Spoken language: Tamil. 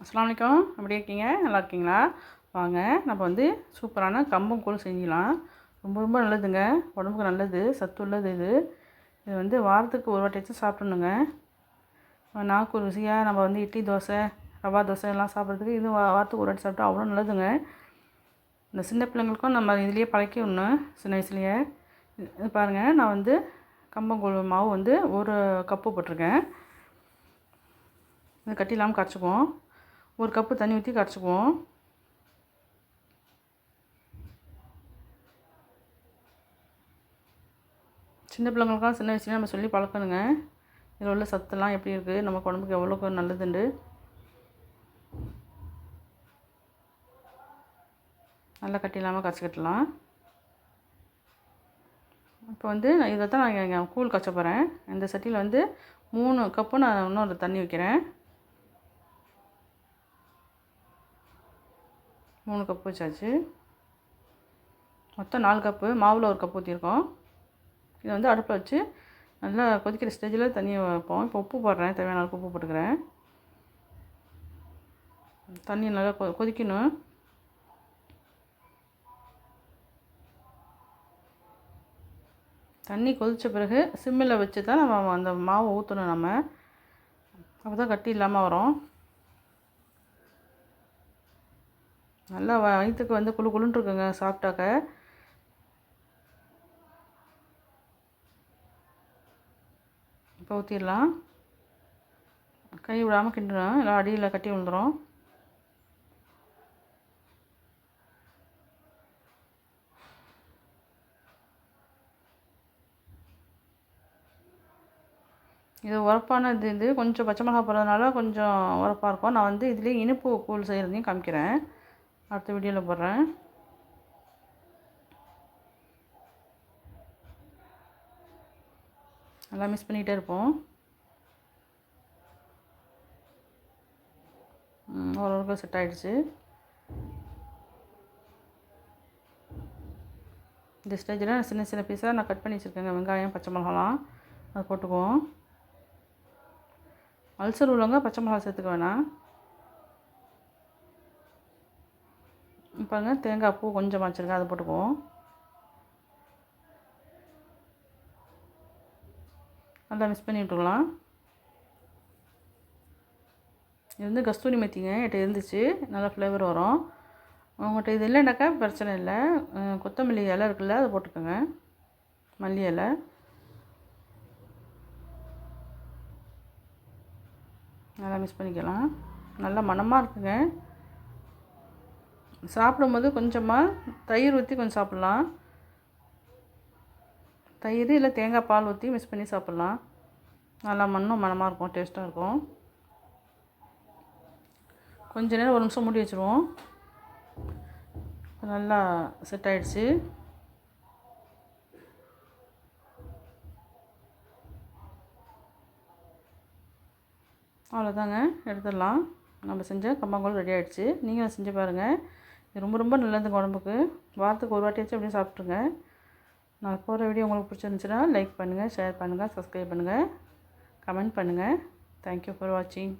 அஸ்லாம் வலைக்கம் எப்படி இருக்கீங்க? நல்லா இருக்கீங்களா? வாங்க நம்ம வந்து சூப்பரான கம்பங்கூழ் செஞ்சிடலாம். ரொம்ப ரொம்ப நல்லதுங்க. உடம்புக்கு நல்லது. சத்து உள்ளது இது. இது வந்து வாரத்துக்கு ஒரு வாட்டியாச்சும் சாப்பிட்ணுங்க. நாக்கு ருசியாக நம்ம வந்து இட்லி தோசை ரவா தோசை எல்லாம் சாப்பிட்றதுக்கு இது வாரத்துக்கு ஒரு வாட்டி சாப்பிட்டா அவ்வளோ நல்லதுங்க. இந்த சின்ன பிள்ளைங்களுக்கும் நம்ம இதுலேயே பழக்கி விடணும் சின்ன வயசுலேயே. இது பாருங்கள் நான் வந்து கம்பங்கூழ் மாவு வந்து ஒரு கப்பு போட்டிருக்கேன். இது கட்டி இல்லாமல் கரைச்சிக்குவோம். ஒரு கப்பு தண்ணி ஊற்றி கரைச்சிக்குவோம். சின்ன பிள்ளைங்களுக்கெல்லாம் சின்ன வயசுலேயே நம்ம சொல்லி பழக்கணுங்க. இதில் உள்ள சத்துலாம் எப்படி இருக்குது நம்ம உடம்புக்கு எவ்வளோக்கு நல்லதுண்டு? நல்லா கட்டி இல்லாமல் கரைச்சிக்கிட்டலாம் இப்போ வந்து நான் இதை தான் நான் இங்கே கூழ் காய்ச்ச போகிறேன் இந்த சட்டியில் வந்து மூணு கப்பு நான் இன்னொரு தண்ணி வைக்கிறேன் மூணு கப்பு வச்சாச்சு. மொத்தம் நாலு கப்பு மாவில் ஒரு கப்பு ஊற்றிருக்கோம் இதை வந்து அடுப்பில் வச்சு நல்லா கொதிக்கிற ஸ்டேஜில் தண்ணியை வைப்போம். இப்போ உப்பு போடுறேன். தேவையான அளவுக்கு உப்பு போட்டுக்கிறேன். தண்ணி நல்லா கொ கொதிக்கணும். தண்ணி கொதித்த பிறகு சிம்மில் வச்சு தான் நம்ம அந்த மாவை ஊற்றணும் நம்ம. அப்போ தான் கட்டி இல்லாமல் வரும். நல்லா வயிற்றுக்கு வந்து குளு குளுன்னு இருக்குங்க சாப்பிட்டாக்க இப்போ ஊற்றிடலாம் கை விடாமல் கிண்டுறோம் எல்லாம் அடியில் கட்டி விழுந்துடும் இது உரப்பான இது இது கொஞ்சம் பச்சை மிளகா போடுறதுனால கொஞ்சம் உரப்பாக இருக்கும். நான் வந்து இதுலேயே இனிப்பு கூழ் செய்கிறதையும் காமிக்கிறேன். அடுத்த வீடியோவில் போடுறேன். நல்லா மிஸ் பண்ணிகிட்டே இருப்போம். ஓரளவுக்கு செட் ஆகிடுச்சு இந்த ஸ்டேஜில் சின்ன சின்ன பீஸாக நான் கட் பண்ணி வச்சுருக்கேங்க. வெங்காயம் பச்சை மிளகாலாம். அது போட்டுக்குவோம். அல்சர் உள்ளவங்க பச்சை மிளகா சேர்த்துக்க வேணாம். பாருங்க தேங்காய் பூ கொஞ்சம் வச்சுருக்கேன் அதை போட்டுக்குவோம். நல்லா மிக்ஸ் பண்ணி விட்டுக்கலாம். இது வந்து கஸ்தூரி மெத்திங்க என்கிட்ட இருந்துச்சு. நல்லா ஃப்ளேவர் வரும். உங்கள்கிட்ட இது இல்லைனாக்கா பிரச்சனை இல்லை. கொத்தமல்லி இலை இருக்குல்ல அதை போட்டுக்கோங்க. மல்லி இலை. நல்லா மிக்ஸ் பண்ணிக்கலாம். நல்லா மணமாக இருக்குங்க. சாப்பிடும்போது கொஞ்சமாக தயிர் ஊற்றி கொஞ்சம் சாப்பிட்லாம். தயிர் இல்லை தேங்காய் பால் ஊற்றி மிக்ஸ் பண்ணி சாப்பிட்லாம். நல்லா மண்ணும் மணமாக இருக்கும் டேஸ்ட்டாக இருக்கும். கொஞ்ச நேரம் ஒரு நிமிஷம் மூடி வச்சுருவோம். நல்லா செட் ஆகிடுச்சு அவ்வளோதாங்க எடுத்துடலாம். நம்ம செஞ்ச கம்பங்கூழ் ரெடி ஆகிடுச்சு நீங்களும் செஞ்சு பாருங்கள் ரொம்ப ரொம்ப நல்லதுங்க உடம்புக்கு. வாரத்துக்கு ஒரு வாட்டியாச்சும் அப்படியே சாப்பிட்ருங்க நான் போகிற வீடியோ உங்களுக்கு பிடிச்சிருந்துச்சுன்னா லைக் பண்ணுங்கள் ஷேர் பண்ணுங்கள் சப்ஸ்கிரைப் பண்ணுங்கள் கமெண்ட் பண்ணுங்கள் தேங்க்யூ ஃபார் வாட்சிங்